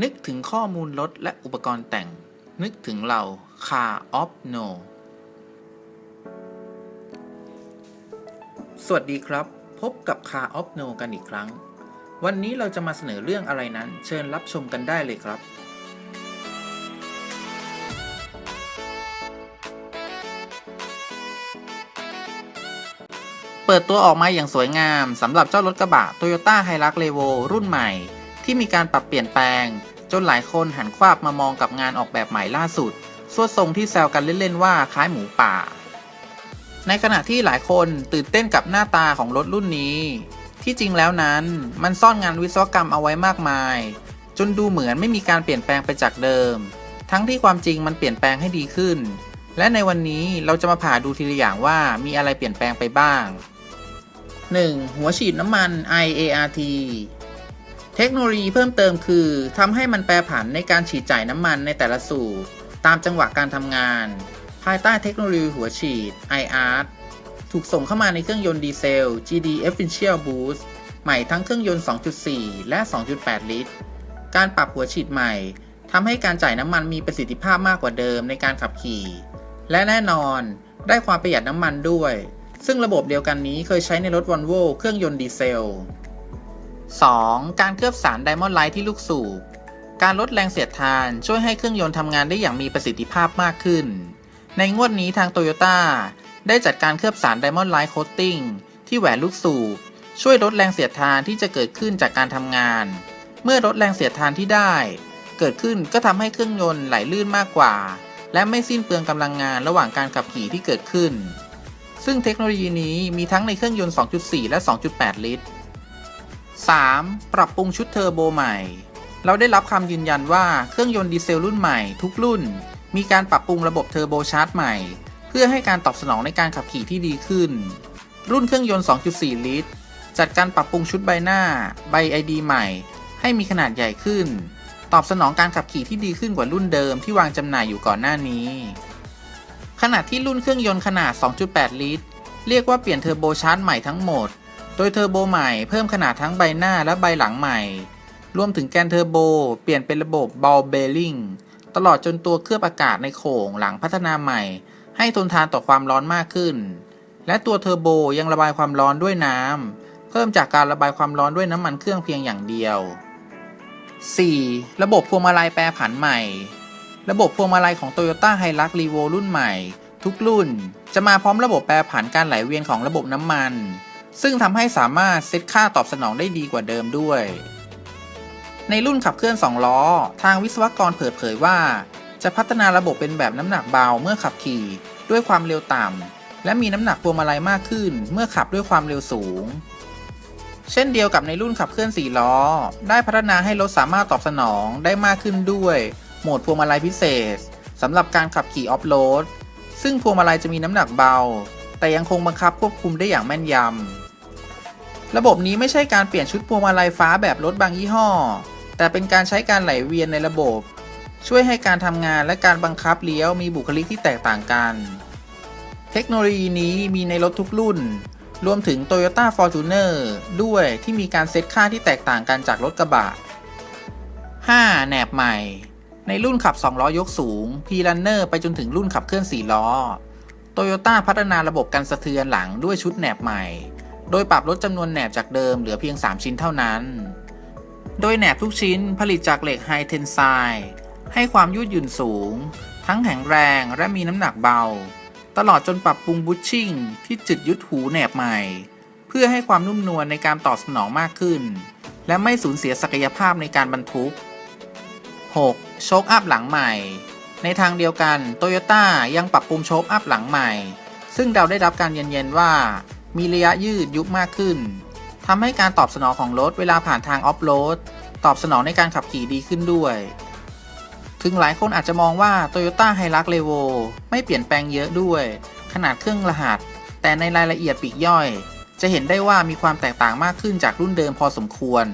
นึกถึงข้อมูลรถและอุปกรณ์แต่ง นึกถึงเรา Car of No สวัสดีครับ พบกับ Car of No กันอีกครั้ง วันนี้เราจะมาเสนอเรื่องอะไรนั้น เชิญรับชมกันได้เลยครับเปิดตัวออกมาอย่างสวยงามสำหรับเจ้ารถกระบะ Toyota Hilux Revo รุ่นใหม่ ที่มีการปรับเปลี่ยนแปลง จนหลายคนหันขวาบมามองกับงานออกแบบใหม่ล่าสุดสวดทรงที่แซวกันเล่นๆว่าคล้ายหมูป่า ในขณะที่หลายคนตื่นเต้นกับหน้าตาของรถรุ่นนี้ ที่จริงแล้วนั้นมันซ่อนงานวิศวกรรมเอาไว้มากมาย จนดูเหมือนไม่มีการเปลี่ยนแปลงไปจากเดิม ทั้งที่ความจริงมันเปลี่ยนแปลงให้ดีขึ้น และในวันนี้เราจะมาผ่าดูทีละอย่างว่ามีอะไรเปลี่ยนแปลงไปบ้าง 1. หัวฉีดน้ำมัน IART เทคโนโลยีเพิ่มเติมคือทำให้มันแปรผันในการฉีดจ่ายน้ำมันในแต่ละสูบตามจังหวะการทำงาน ภายใต้เทคโนโลยีหัวฉีด IR ถูกส่งเข้ามาในเครื่องยนต์ดีเซล GD Efficient Boost ใหม่ทั้งเครื่องยนต์ 2.4 และ 2.8 ลิตร การปรับหัวฉีดใหม่ทำให้การจ่ายน้ำมันมีประสิทธิภาพมากกว่าเดิมในการขับขี่ และแน่นอนได้ความประหยัดน้ำมันด้วย ซึ่งระบบเดียวกันนี้เคยใช้ในรถวอลโวเครื่องยนต์ดีเซล 2. การเคลือบสารไดมอนด์ไลท์ที่ลูกสูบ การลดแรงเสียดทานช่วยให้เครื่องยนต์ทำงานได้อย่างมีประสิทธิภาพมากขึ้น ในงวดนี้ทางโตโยต้าได้จัดการเคลือบสารไดมอนด์ไลท์โคตติ้งที่แหวนลูกสูบ ช่วยลดแรงเสียดทานที่จะเกิดขึ้นจากการทำงาน เมื่อลดแรงเสียดทานที่ได้ เกิดขึ้นก็ทำให้เครื่องยนต์ไหลลื่นมากกว่า และไม่สิ้นเปลืองกำลังงานระหว่างการขับขี่ที่เกิดขึ้น ซึ่งเทคโนโลยีนี้มีทั้งในเครื่องยนต์ 2.4 และ 2.8 ลิตร 3. ปรับปรุงชุดเทอร์โบใหม่ เราได้รับคำยืนยันว่าเครื่องยนต์ดีเซลรุ่นใหม่ทุกรุ่น มีการปรับปรุงระบบเทอร์โบชาร์จใหม่ เพื่อให้การตอบสนองในการขับขี่ที่ดีขึ้น รุ่นเครื่องยนต์ 2.4 ลิตร จัดการปรับปรุงชุดใบหน้า ใบ ID ใหม่ ให้มีขนาดใหญ่ขึ้น ตอบสนองการขับขี่ที่ดีขึ้นกว่ารุ่นเดิมที่วางจำหน่ายอยู่ก่อนหน้านี้ ขณะที่รุ่นเครื่องยนต์ขนาด 2.8 ลิตร เรียกว่าเปลี่ยนเทอร์โบชาร์จใหม่ทั้งหมด โดยเทอร์โบใหม่เพิ่มขนาดทั้งใบหน้าและใบหลังใหม่ รวมถึงแกนเทอร์โบเปลี่ยนเป็นระบบบอลเบลลิงตลอดจนตัวเคลือบอากาศในโขงหลังพัฒนาใหม่ ให้ทนทานต่อความร้อนมากขึ้น และตัวเทอร์โบยังระบายความร้อนด้วยน้ำ เพิ่มจากการระบายความร้อนด้วยน้ำมันเครื่องเพียงอย่างเดียว 4. ระบบพวงมาลัยแปรผันใหม่ ระบบพวงมาลัยของ Toyota Hilux Revo รุ่นใหม่ ทุกรุ่น จะมาพร้อมระบบแปรผันการไหลเวียนของระบบน้ำมัน ซึ่งทำให้สามารถเซตค่าตอบสนองได้ดีกว่าเดิมด้วย ในรุ่นขับเคลื่อน 2 ล้อ ทางวิศวกรเปิดเผยว่า จะพัฒนาระบบเป็นแบบน้ำหนักเบาเมื่อขับขี่ ด้วยความเร็วต่ำและมีน้ำหนักพวงมาลัยมากขึ้น เมื่อขับด้วยความเร็วสูง เช่นเดียวกับในรุ่นขับเคลื่อน 4 ล้อ ได้พัฒนาให้รถสามารถตอบสนองได้มากขึ้นด้วย โหมดพวงมาลัยพิเศษสำหรับการขับขี่ออฟโรดซึ่งพวงมาลัยจะมีน้ำหนักเบา แต่ยังคงบังคับควบคุมได้อย่างแม่นยำ ระบบนี้ไม่ใช่การเปลี่ยนชุดพวงมาลัยฟ้าแบบรถบางยี่ห้อ แต่เป็นการใช้การไหลเวียนในระบบ ช่วยให้การทำงานและการบังคับเลี้ยวมีบุคลิกที่แตกต่างกัน เทคโนโลยีนี้มีในรถทุกรุ่น รวมถึง Toyota Fortuner ด้วยที่มีการเซตค่าที่แตกต่างกันจากรถกระบะ 5. แหนบใหม่ ในรุ่นขับ 2 ล้อยกสูง P-Runner ไปจนถึงรุ่นขับเคลื่อน 4 ล้อ Toyota พัฒนาระบบกันสะเทือนหลังด้วยชุดแหนบใหม่ โดยปรับลดจำนวนแหนบจากเดิมเหลือเพียง 3 ชิ้นเท่านั้น โดยแหนบทุกชิ้นผลิตจากเหล็กไฮเทนไซด์ให้ความยืดหยุ่นสูง ทั้งแข็งแรงและมีน้ำหนักเบา ตลอดจนปรับปรุงบูชชิ่งที่จุดยึดหูแหนบใหม่ เพื่อให้ความนุ่มนวลในการตอบสนองมากขึ้น และไม่สูญเสียศักยภาพในการบรรทุก 6. โชคอัพหลังใหม่ ในทางเดียวกันโตโยต้ายังปรับปรุงโชคอัพหลังใหม่ ซึ่งเราได้รับการยืนยันว่า มีระยะยืดยุบมากขึ้นทำให้การตอบสนองของรถเวลาผ่านทางออฟโรดตอบสนองในการขับขี่ดีขึ้นด้วย ถึงหลายคนอาจจะมองว่า Toyota Hilux Revo ไม่เปลี่ยนแปลงเยอะด้วย ขนาดเครื่องรหัส แต่ในรายละเอียดปีกย่อย จะเห็นได้ว่ามีความแตกต่างมากขึ้นจากรุ่นเดิมพอสมควร